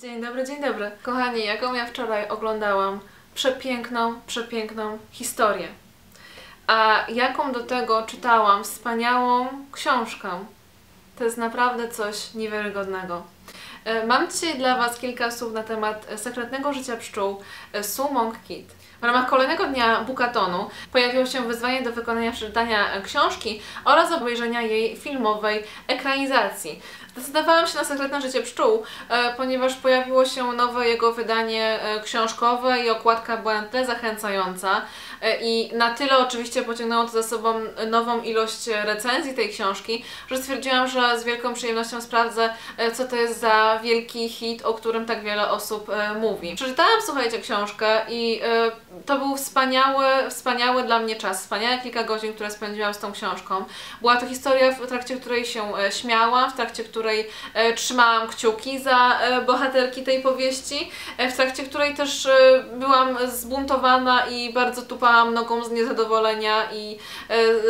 Dzień dobry, dzień dobry. Kochani, jaką ja wczoraj oglądałam przepiękną, przepiękną historię. A jaką do tego czytałam wspaniałą książkę. To jest naprawdę coś niewiarygodnego. E, Mam dzisiaj dla Was kilka słów na temat e, sekretnego życia pszczół e, Sue Monk Kit. W ramach kolejnego dnia Bukatonu pojawiło się wyzwanie do wykonania przeczytania książki oraz obejrzenia jej filmowej ekranizacji. Zdecydowałam się na sekretne życie pszczół, e, ponieważ pojawiło się nowe jego wydanie e, książkowe i okładka była na tyle zachęcająca e, i na tyle oczywiście pociągnęło to za sobą nową ilość recenzji tej książki, że stwierdziłam, że z wielką przyjemnością sprawdzę, co to jest za wielki hit, o którym tak wiele osób mówi. Przeczytałam, słuchajcie, książkę i to był wspaniały, wspaniały dla mnie czas, wspaniałe kilka godzin, które spędziłam z tą książką. Była to historia, w trakcie której się śmiałam, w trakcie której e, trzymałam kciuki za e, bohaterki tej powieści, e, w trakcie której też byłam zbuntowana i bardzo tupałam nogą z niezadowolenia i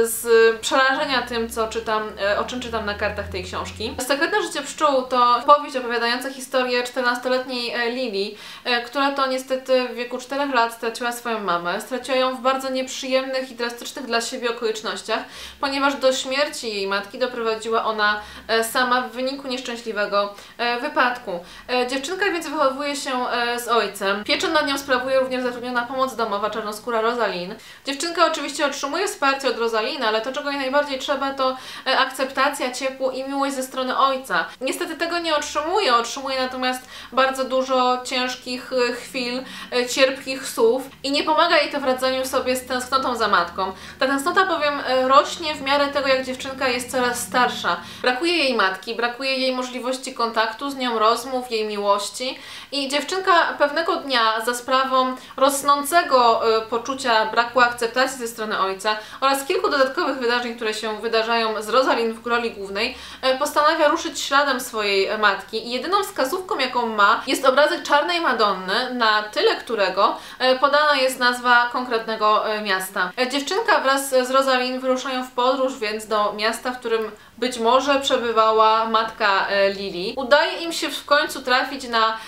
z przerażenia tym, co czytam, o czym czytam na kartach tej książki. Sekretne życie pszczół to powieść opowiadająca historię 14-letniej e, Lili, która to niestety w wieku 4 lat straciła swoją mamę. Straciła ją w bardzo nieprzyjemnych i drastycznych dla siebie okolicznościach, ponieważ do śmierci jej matki doprowadziła ona sama w wyniku nieszczęśliwego e, wypadku. E, Dziewczynka więc wychowuje się e, z ojcem. Pieczę nad nią sprawuje również zatrudniona pomoc domowa czarnoskóra Rosalin. Dziewczynka oczywiście otrzymuje wsparcie od Rosalina, ale to czego jej najbardziej trzeba to akceptacja, ciepło i miłość ze strony ojca. Niestety tego nie otrzymuje, otrzymuje natomiast bardzo dużo ciężkich chwil, cierpkich słów i nie pomaga jej to w radzeniu sobie z tęsknotą za matką. Ta tęsknota bowiem rośnie w miarę tego, jak dziewczynka jest coraz starsza. Brakuje jej matki, brakuje jej możliwości kontaktu z nią, rozmów, jej miłości i dziewczynka pewnego dnia za sprawą rosnącego e, poczucia braku akceptacji ze strony ojca oraz kilku dodatkowych wydarzeń, które się wydarzają z Rosalind w roli głównej, e, postanawia ruszyć śladem swojej matki i jedyną wskazówką, jaką ma, jest obrazek czarnej Madonny, na tyle którego e, podana jest nazwa konkretnego miasta. Dziewczynka wraz z Rosalind wyruszają w podróż więc do miasta, w którym być może przebywała matka e, Lili. Udaje im się w końcu trafić na,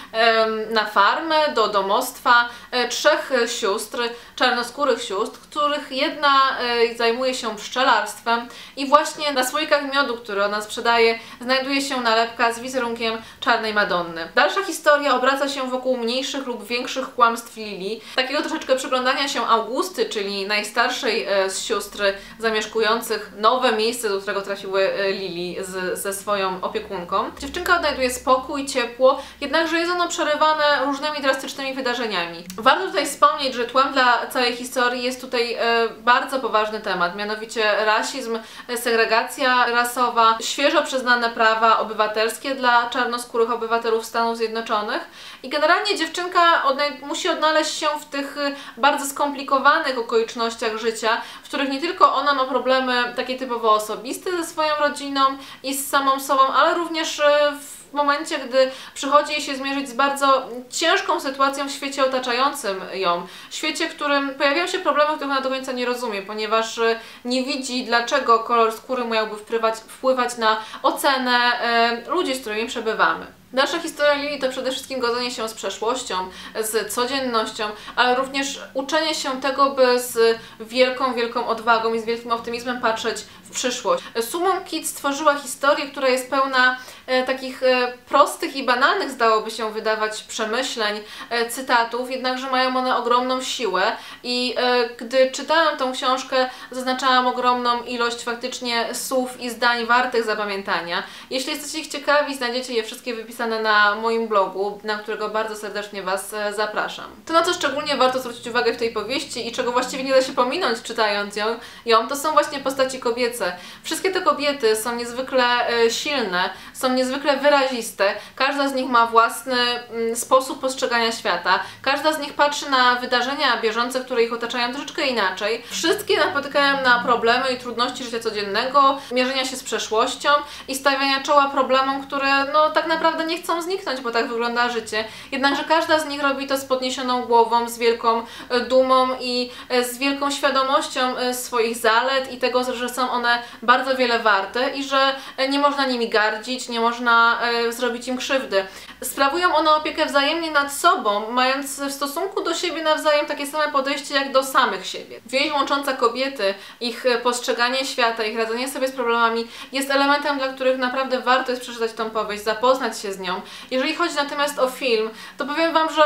na farmę, do domostwa e, trzech sióstr, czarnoskórych sióstr, których jedna e, zajmuje się pszczelarstwem i właśnie na słoikach miodu, który ona sprzedaje, znajduje się nalepka z wizerunkiem czarnej Madonny. Dalsza historia obraca się wokół mniejszych lub większych kłamstw Lili, takiego troszeczkę przyglądania się Augusty, czyli najstarszej z sióstr zamieszkujących nowe miejsce, do którego trafiły Lili z, ze swoją opiekunką. Dziewczynka odnajduje spokój, ciepło, jednakże jest ono przerywane różnymi drastycznymi wydarzeniami. Warto tutaj wspomnieć, że tłem dla całej historii jest tutaj e, bardzo poważny temat, mianowicie rasizm, e, segregacja rasowa, świeżo przyznane prawa obywatelskie dla czarnoskórych obywatelów Stanów Zjednoczonych i generalnie dziewczynka odnaj- musi odnaleźć się w tych e, bardzo skomplikowanych okolicznościach życia, w których nie tylko ona ma problemy takie typowo osobiste ze swoją rodziną i z samą sobą, ale również e, w momencie, gdy przychodzi jej się zmierzyć z bardzo ciężką sytuacją w świecie otaczającym ją. Świecie, w którym pojawiają się problemy, których ona do końca nie rozumie, ponieważ e, nie widzi, dlaczego kolor skóry miałby wpływać, wpływać na ocenę e, ludzi, z którymi przebywamy. Nasza historia Lili to przede wszystkim godzenie się z przeszłością, z codziennością, ale również uczenie się tego, by z wielką, wielką odwagą i z wielkim optymizmem patrzeć w przyszłość. Sumon Kid stworzyła historię, która jest pełna e, takich e, prostych i banalnych, zdałoby się wydawać, przemyśleń, e, cytatów, jednakże mają one ogromną siłę i gdy czytałam tą książkę, zaznaczałam ogromną ilość faktycznie słów i zdań wartych zapamiętania. Jeśli jesteście ich ciekawi, znajdziecie je wszystkie wypisane na moim blogu, na którego bardzo serdecznie Was zapraszam. To, na co szczególnie warto zwrócić uwagę w tej powieści i czego właściwie nie da się pominąć czytając ją, ją to są właśnie postaci kobiece. Wszystkie te kobiety są niezwykle e, silne, są niezwykle wyraziste, każda z nich ma własny mm, sposób postrzegania świata, każda z nich patrzy na wydarzenia bieżące, które ich otaczają troszeczkę inaczej. Wszystkie napotykają na problemy i trudności życia codziennego, mierzenia się z przeszłością i stawiania czoła problemom, które no tak naprawdę nie chcą zniknąć, bo tak wygląda życie. Jednakże każda z nich robi to z podniesioną głową, z wielką e, dumą i e, z wielką świadomością swoich zalet i tego, że są one one bardzo wiele warte i że e, nie można nimi gardzić, nie można e, zrobić im krzywdy. Sprawują one opiekę wzajemnie nad sobą, mając w stosunku do siebie nawzajem takie same podejście jak do samych siebie. Więź łącząca kobiety, ich e, postrzeganie świata, ich radzenie sobie z problemami jest elementem, dla których naprawdę warto jest przeczytać tą powieść, zapoznać się z nią. Jeżeli chodzi natomiast o film, to powiem Wam, że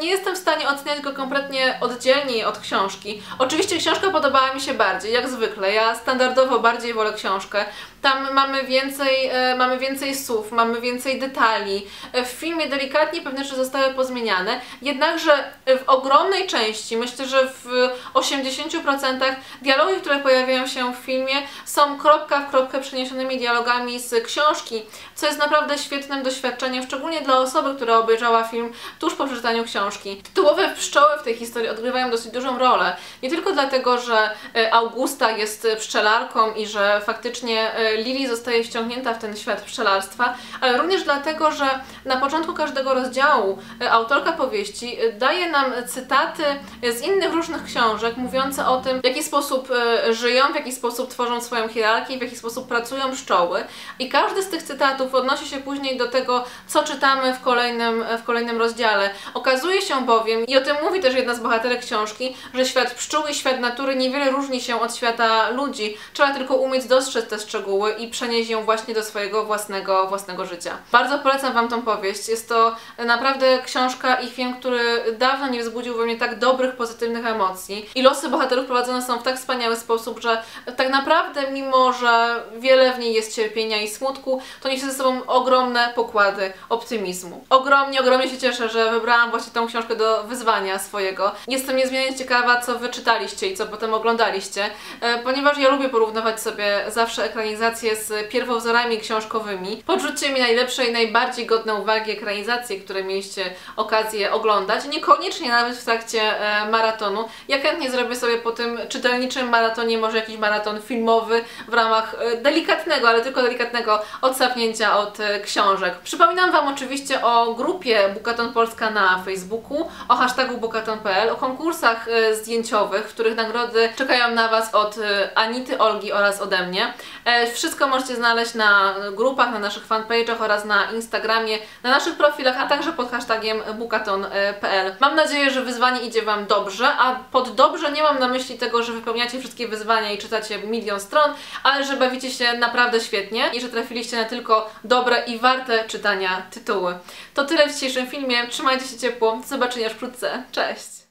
nie jestem w stanie oceniać go kompletnie oddzielnie od książki. Oczywiście książka podobała mi się bardziej, jak zwykle. Ja standardowo bardziej wolę książkę. Tam mamy więcej, e, mamy więcej słów, mamy więcej detali. E, w filmie delikatnie pewne rzeczy zostały pozmieniane, jednakże w ogromnej części, myślę, że w 80% dialogi, które pojawiają się w filmie są kropka w kropkę przeniesionymi dialogami z książki, co jest naprawdę świetnym doświadczeniem, szczególnie dla osoby, która obejrzała film tuż po przeczytaniu książki. Tytułowe pszczoły w tej historii odgrywają dosyć dużą rolę. Nie tylko dlatego, że e, Augusta jest pszczelarką i że faktycznie Lili zostaje wciągnięta w ten świat pszczelarstwa, ale również dlatego, że na początku każdego rozdziału e, autorka powieści e, daje nam cytaty z innych różnych książek mówiące o tym, w jaki sposób e, żyją, w jaki sposób tworzą swoją hierarchię, w jaki sposób pracują pszczoły. I każdy z tych cytatów odnosi się później do tego, co czytamy w kolejnym, w kolejnym rozdziale. Okazuje się bowiem, i o tym mówi też jedna z bohaterek książki, że świat pszczół i świat natury niewiele różni się od świata ludzi. Trzeba tylko umieć dostrzec te szczegóły i przenieść ją właśnie do swojego własnego, własnego życia. Bardzo polecam Wam tą powieść. Jest to naprawdę książka i film, który dawno nie wzbudził we mnie tak dobrych, pozytywnych emocji. I losy bohaterów prowadzone są w tak wspaniały sposób, że tak naprawdę, mimo że wiele w niej jest cierpienia i smutku, to niesie ze sobą ogromne pokłady optymizmu. Ogromnie, ogromnie się cieszę, że wybrałam właśnie tą książkę do wyzwania swojego. Jestem niezmiernie ciekawa, co Wy czytaliście i co potem oglądaliście, e, ponieważ ja lubię porównywać sobie zawsze ekranizację z pierwowzorami książkowymi. Podrzućcie mi najlepsze i najbardziej godne uwagi ekranizacje, które mieliście okazję oglądać. Niekoniecznie nawet w trakcie e, maratonu. Ja chętnie zrobię sobie po tym czytelniczym maratonie może jakiś maraton filmowy w ramach e, delikatnego, ale tylko delikatnego odsapnięcia od e, książek. Przypominam Wam oczywiście o grupie Bukaton Polska na Facebooku, o hashtagu bukaton.pl, o konkursach e, zdjęciowych, w których nagrody czekają na Was od e, Anity, Olgi oraz ode mnie. Wszystko możecie znaleźć na grupach, na naszych fanpage'ach oraz na Instagramie, na naszych profilach, a także pod hashtagiem bukaton.pl. Mam nadzieję, że wyzwanie idzie Wam dobrze, a pod dobrze nie mam na myśli tego, że wypełniacie wszystkie wyzwania i czytacie milion stron, ale że bawicie się naprawdę świetnie i że trafiliście na tylko dobre i warte czytania tytuły. To tyle w dzisiejszym filmie. Trzymajcie się ciepło. Do zobaczenia wkrótce. Cześć!